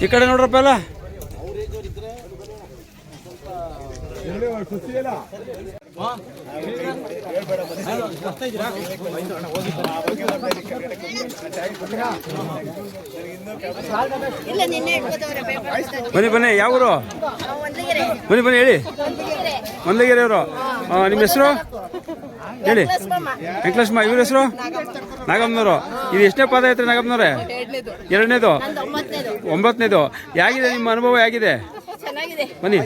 ಈ ಕಡೆ ನೋಡ್ರಪ್ಪ ಎಲ್ಲ ಇಲ್ಲ ನಿನ್ನೆ ಇಟ್ಕೋತವ್ರೆ ಪೇಪರ್ ಬನ್ನಿ ಬನ್ನಿ ಯಾವ ಊರು? ಬನ್ನಿ ಬನ್ನಿ ಹೇಳಿ. ಒಂದಿಗೆರೆ ಅವರು ನಿಮ್ಮ ಹೆಸರು? ಹೇಳಿ. ವೆಂಕಟೇಶ್ಮ ಇವ್ರ ಹೆಸರು? ನಾಗಮ್ಮನವರು. ಇದು ಎಷ್ಟನೇ ಪಾದಯಾತ್ರೆ ನಾಗಮ್ಮನವ್ರೆ? ಎರಡನೇದು? ನಂದು ಒಂಬತ್ತನೇದು. ಹೇಗಿದೆ ನಿಮ್ಮ ಅನುಭವ ಹೇಗಿದೆ? ಬನ್ನಿ.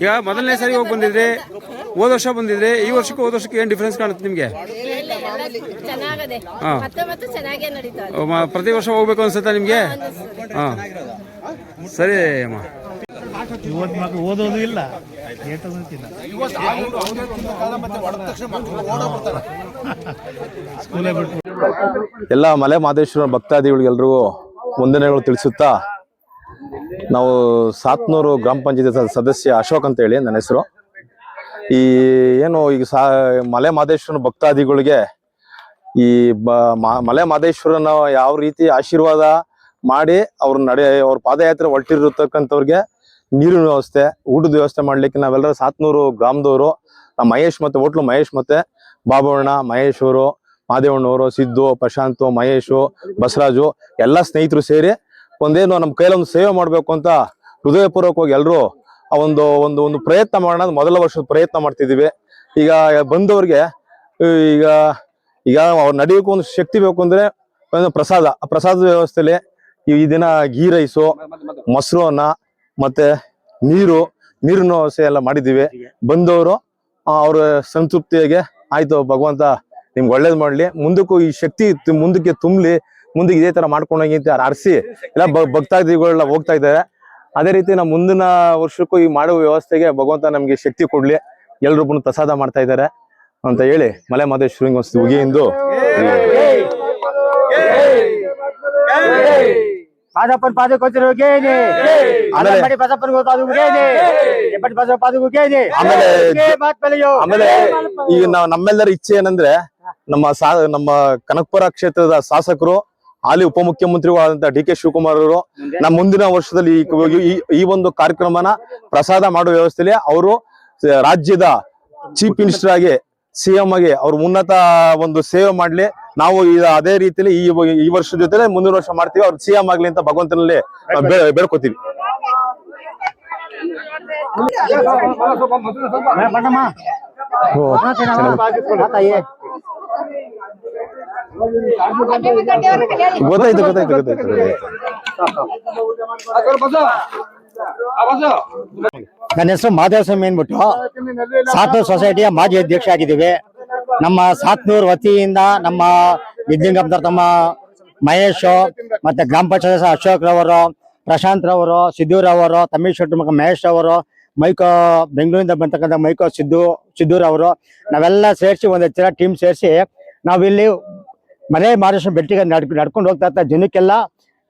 ಈಗ ಮೊದಲನೇ ಸಾರಿ ಹೋಗಿ ಬಂದಿದ್ರೆ ಹೋದ ವರ್ಷ ಬಂದಿದ್ರೆ ಈ ವರ್ಷಕ್ಕೂ ಹೋದ ವರ್ಷಕ್ಕೆ ಏನು ಡಿಫ್ರೆನ್ಸ್ ಕಾಣುತ್ತೆ ನಿಮಗೆ? ಹಾಂ ಎಲ್ಲ ಮತ್ತೆ ಮತ್ತೆ ಚೆನ್ನಾಗೇ ನಡೀತಾ ಪ್ರತಿ ವರ್ಷ ಹೋಗ್ಬೇಕು ಅನ್ಸುತ್ತಾ ನಿಮಗೆ? ಹಾಂ ಸರಿ ಅಮ್ಮ. ಓದೋದು ಇಲ್ಲ. ಎಲ್ಲ ಮಲೆ ಮಾದೇಶ್ವರ ಭಕ್ತಾದಿಗಳಿಗೆಲ್ರಿಗೂ ವಂದನೆಗಳು ತಿಳಿಸುತ್ತಾ ನಾವು ಸಾತ್ನೂರು ಗ್ರಾಮ ಪಂಚಾಯತಿ ಸದಸ್ಯ ಅಶೋಕ್ ಅಂತ ಹೇಳಿ, ನನ್ನ ಹೆಸರು. ಈ ಏನು ಈಗ ಸಾ ಮಲೆ ಮಾದೇಶ್ವರನ ಭಕ್ತಾದಿಗಳಿಗೆ ಈ ಮಲೆ ಮಾದೇಶ್ವರನ ಯಾವ ರೀತಿ ಆಶೀರ್ವಾದ ಮಾಡಿ ಅವ್ರ ನಡೆ ಅವ್ರ ಪಾದಯಾತ್ರೆ ಹೊರಟಿರತಕ್ಕಂಥವ್ರಿಗೆ ನೀರಿನ ವ್ಯವಸ್ಥೆ, ಊಟದ ವ್ಯವಸ್ಥೆ ಮಾಡ್ಲಿಕ್ಕೆ ನಾವೆಲ್ಲರೂ ಸಾತ್ನೂರು ಗ್ರಾಮದವರು. ನಮ್ಮ ಮಹೇಶ್ ಮತ್ತೆ, ಹೋಟ್ಲು ಮಹೇಶ್ ಮತ್ತೆ ಬಾಬಣ್ಣ ಮಹೇಶ್ವರು, ಮಾದೇವಣ್ಣವರು, ಸಿದ್ದು, ಪ್ರಶಾಂತ್, ಮಹೇಶು ಬಸರಾಜು ಎಲ್ಲ ಸ್ನೇಹಿತರು ಸೇರಿ ಒಂದೇನು ನಮ್ಮ ಕೈಲೊಂದು ಸೇವೆ ಮಾಡಬೇಕು ಅಂತ ಹೃದಯಪೂರ್ವಕವಾಗಿ ಎಲ್ಲರೂ ಆ ಒಂದು ಒಂದು ಒಂದು ಪ್ರಯತ್ನ ಮಾಡೋಣ ಮೊದಲ ವರ್ಷದ ಪ್ರಯತ್ನ ಮಾಡ್ತಿದ್ದೀವಿ. ಈಗ ಬಂದವ್ರಿಗೆ, ಈಗ ಈಗ ಅವ್ರು ನಡೆಯೋಕೆ ಒಂದು ಶಕ್ತಿ ಬೇಕು ಅಂದ್ರೆ ಒಂದು ಪ್ರಸಾದ. ಆ ಪ್ರಸಾದ ವ್ಯವಸ್ಥೆಯಲ್ಲಿ ಈ ದಿನ ಗೀ ರೈಸು, ಮೊಸರು ಅನ್ನ, ಮತ್ತೆ ನೀರು, ನೀರಿನ ವ್ಯವಸ್ಥೆ ಎಲ್ಲ ಮಾಡಿದ್ದೀವಿ. ಬಂದವರು ಅವ್ರ ಸಂತೃಪ್ತಿಯಾಗೆ ಆಯ್ತು ಭಗವಂತ ನಿಮ್ಗೆ ಒಳ್ಳೇದು ಮಾಡಲಿ. ಮುಂದಕ್ಕೂ ಈ ಶಕ್ತಿ ಮುಂದಕ್ಕೆ ತುಂಬಲಿ. ಮುಂದೆ ಇದೇ ತರ ಮಾಡ್ಕೊಂಡು ಹೋಗಿ ಅಂತ ಅರ್ಸಿ ಎಲ್ಲ ಭಕ್ತಾದಿಗಳೆಲ್ಲ ಹೋಗ್ತಾ ಇದ್ದಾರೆ. ಅದೇ ರೀತಿ ನಮ್ಮ ಮುಂದಿನ ವರ್ಷಕ್ಕೂ ಈ ಮಾಡುವ ವ್ಯವಸ್ಥೆಗೆ ಭಗವಂತ ನಮಗೆ ಶಕ್ತಿ ಕೊಡ್ಲಿ. ಎಲ್ರಿಗೂ ಪ್ರಸಾದ ಮಾಡ್ತಾ ಇದ್ದಾರೆ ಅಂತ ಹೇಳಿ ಮಲೆ ಮಾದೇಶ್ವರ ಒಂದು ಉಗಿಯಿಂದ ಪಾದಪ್ಪನ ಪಾದಕ್ಕೋಸ್ಕರ ಹೆಬ್ಬಟ್ಟಿ ಬಸಪ್ಪ ಆಮೇಲೆ ಈಗ ನಾವು ನಮ್ಮೆಲ್ಲರ ಇಚ್ಛೆ ಏನಂದ್ರೆ ನಮ್ಮ ಸಾ ನಮ್ಮ ಕನಕಪುರ ಕ್ಷೇತ್ರದ ಶಾಸಕರು ಅಲ್ಲಿ ಉಪಮುಖ್ಯಮಂತ್ರಿಗಳು ಆದಂತಹ ಡಿ ಕೆ ಶಿವಕುಮಾರ್ ಅವರು ನಮ್ಮ ಮುಂದಿನ ವರ್ಷದಲ್ಲಿ ಈ ಈ ಒಂದು ಕಾರ್ಯಕ್ರಮನ ಪ್ರಸಾದ ಮಾಡುವ ವ್ಯವಸ್ಥೆಯಲ್ಲಿ ಅವರು ರಾಜ್ಯದ ಚೀಫ್ ಮಿನಿಸ್ಟರ್ ಆಗಿ ಸಿಎಂ ಆಗಿ ಅವ್ರ ಉನ್ನತ ಒಂದು ಸೇವೆ ಮಾಡ್ಲಿ. ನಾವು ಅದೇ ರೀತಿಯಲ್ಲಿ ಈ ಈ ವರ್ಷದ ಜೊತೆ ಮುಂದಿನ ವರ್ಷ ಮಾಡ್ತೀವಿ. ಅವ್ರು ಸಿಎಂ ಆಗ್ಲಿ ಅಂತ ಭಗವಂತನಲ್ಲಿ ಬೇಡ್ಕೋತೀವಿ. ಗೊತ್ತಾಯ್ತು ಗೊತ್ತಾಯ್ತು ಗೊತ್ತಾಯ್ತು. ನನ್ನ ಹೆಸರು ಮಾದೇವ ಸ್ವಾಮಿ ಅಂದ್ಬಿಟ್ಟು ಸಾತ್ನೂರ್ ಸೊಸೈಟಿಯ ಮಾಜಿ ಅಧ್ಯಕ್ಷ ಆಗಿದ್ದೀವಿ. ನಮ್ಮ ಸಾತ್ನೂರ್ ವತಿಯಿಂದ ನಮ್ಮ ವಿದ್ಯಂಗಪ್ಪದವ್ರ ತಮ್ಮ ಮಹೇಶ್ ಮತ್ತೆ ಗ್ರಾಮ ಪಂಚಾಯತ್ ಅಶೋಕ್ ರವರು, ಪ್ರಶಾಂತ್ ರವರು ಸಿದ್ದೂರವರು ತಮಿಳ್ ಶೆಟ್ಟಿ ಮಗ ಮಹೇಶ್ ಅವರು ಮೈಕೋ ಬೆಂಗಳೂರಿಂದ ಬರ್ತಕ್ಕಂಥ ಮೈಕೋ ಸಿದ್ದು ಸಿದ್ದೂರವರು ನಾವೆಲ್ಲ ಸೇರಿಸಿ ಒಂದು ಹತ್ತಿರ ಟೀಮ್ ಸೇರಿಸಿ ನಾವಿಲ್ಲಿ ಮನೆ ಮಾರೇಶ್ವರ ಬೆಟ್ಟಿಗೆ ನಡ್, ನಡ್ಕೊಂಡು ಹೋಗ್ತಾ ಇರ್ತಾ ಜನಕ್ಕೆಲ್ಲ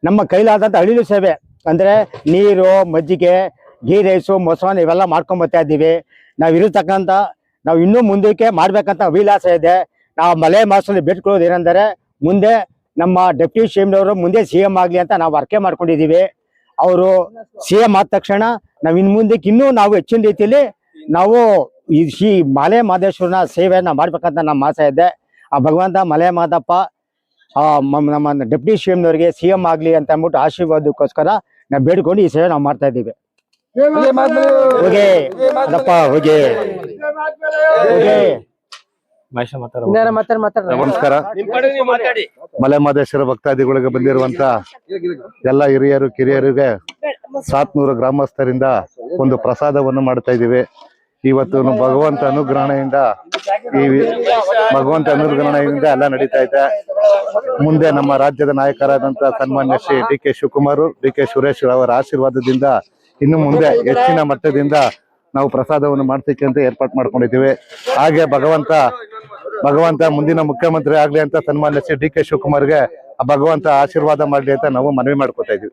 ನಮ್ಮ ಕೈಲಾದಂಥ ಅಳಿಲು ಸೇವೆ. ಅಂದರೆ ನೀರು, ಮಜ್ಜಿಗೆ ಗೀ ರೈಸು ಮೊಸರನ್ನ ಇವೆಲ್ಲ ಮಾಡ್ಕೊಂಡು ಇದ್ದೀವಿ. ನಾವು ಇರತಕ್ಕಂಥ, ನಾವು ಇನ್ನೂ ಮುಂದಕ್ಕೆ ಮಾಡಬೇಕಂತ ಅಭಿಲಾಷ ಇದೆ. ನಾವು ಮಲೆ ಮಾಸಲ್ಲಿ ಬೇಡ್ಕೊಳ್ಳೋದು ಏನಂದರೆ, ಮುಂದೆ ನಮ್ಮ ಡೆಪ್ಯೂಟಿ ಸಿ ಎಮ್ನವರು ಮುಂದೆ ಸಿ ಎಂ ಆಗಲಿ ಅಂತ ನಾವು ಅರ್ಕೆ ಮಾಡ್ಕೊಂಡಿದ್ದೀವಿ. ಅವರು ಸಿ ಎಂ ಆದ ತಕ್ಷಣ ನಾವು ಇನ್ನು ಮುಂದಕ್ಕೆ ಇನ್ನೂ ನಾವು ಹೆಚ್ಚಿನ ರೀತಿಯಲ್ಲಿ ನಾವು ಈ ಶ್ರೀ ಮಲೆ ಮಹದೇಶ್ವರನ ಸೇವೆಯನ್ನು ಮಾಡಬೇಕಂತ ನಮ್ಮ ಆಸೆ ಇದೆ. ಆ ಭಗವಂತ ಮಲೆ ಮಾದಪ್ಪ ಆ ಮ- ನಮ್ಮ ಡೆಪ್ಟಿ ಸಿ ಎಂನವರಿಗೆ ಸಿ ಎಂ ಆಗಲಿ ಅಂತ ಅಂದ್ಬಿಟ್ಟು ಆಶೀರ್ವಾದಕ್ಕೋಸ್ಕರ ನಾವು ಬೇಡ್ಕೊಂಡು ಈ ಸೇವೆ ನಾವು ಮಾಡ್ತಾ ಇದ್ದೀವಿ. ಹೋಗಿ ಅದಪ್ಪ ಹೋಗಿ ಹೋಗಿ ನಮಸ್ಕಾರ. ಮಲೆ ಮಾದೇಶ್ವರ ಭಕ್ತಾದಿಗಳಿಗೆ ಬಂದಿರುವಂತ ಎಲ್ಲ ಹಿರಿಯರು ಕಿರಿಯರಿಗೆ ಸಾತ್ನೂರು ಗ್ರಾಮಸ್ಥರಿಂದ ಒಂದು ಪ್ರಸಾದವನ್ನು ಮಾಡ್ತಾ ಇದ್ದೀವಿ. ಇವತ್ತು ಭಗವಂತ ಅನುಗ್ರಹಣೆಯಿಂದ ಈ ಭಗವಂತ ಅನುಗ್ರಹಣೆಯಿಂದ ಎಲ್ಲ ನಡೀತಾ ಇದೆ. ಮುಂದೆ ನಮ್ಮ ರಾಜ್ಯದ ನಾಯಕರಾದಂತಹ ಸನ್ಮಾನ್ಯ Shri D K Shivakumar, D K Suresh ಅವರ ಆಶೀರ್ವಾದದಿಂದ ಇನ್ನು ಮುಂದೆ ಹೆಚ್ಚಿನ ಮಟ್ಟದಿಂದ ನಾವು ಪ್ರಸಾದವನ್ನು ಮಾಡ್ಲಿಕ್ಕೆ ಅಂತ ಏರ್ಪಾಟ್ ಮಾಡ್ಕೊಂಡಿದ್ದೀವಿ. ಹಾಗೆ ಭಗವಂತ ಭಗವಂತ ಮುಂದಿನ ಮುಖ್ಯಮಂತ್ರಿ ಆಗ್ಲಿ ಅಂತ ಸನ್ಮಾನ್ಯ ಶ್ರೀ ಡಿ ಕೆ ಶಿವಕುಮಾರ್ಗೆ ಭಗವಂತ ಆಶೀರ್ವಾದ ಮಾಡಲಿ ಅಂತ ನಾವು ಮನವಿ ಮಾಡ್ಕೊತಾ ಇದೀವಿ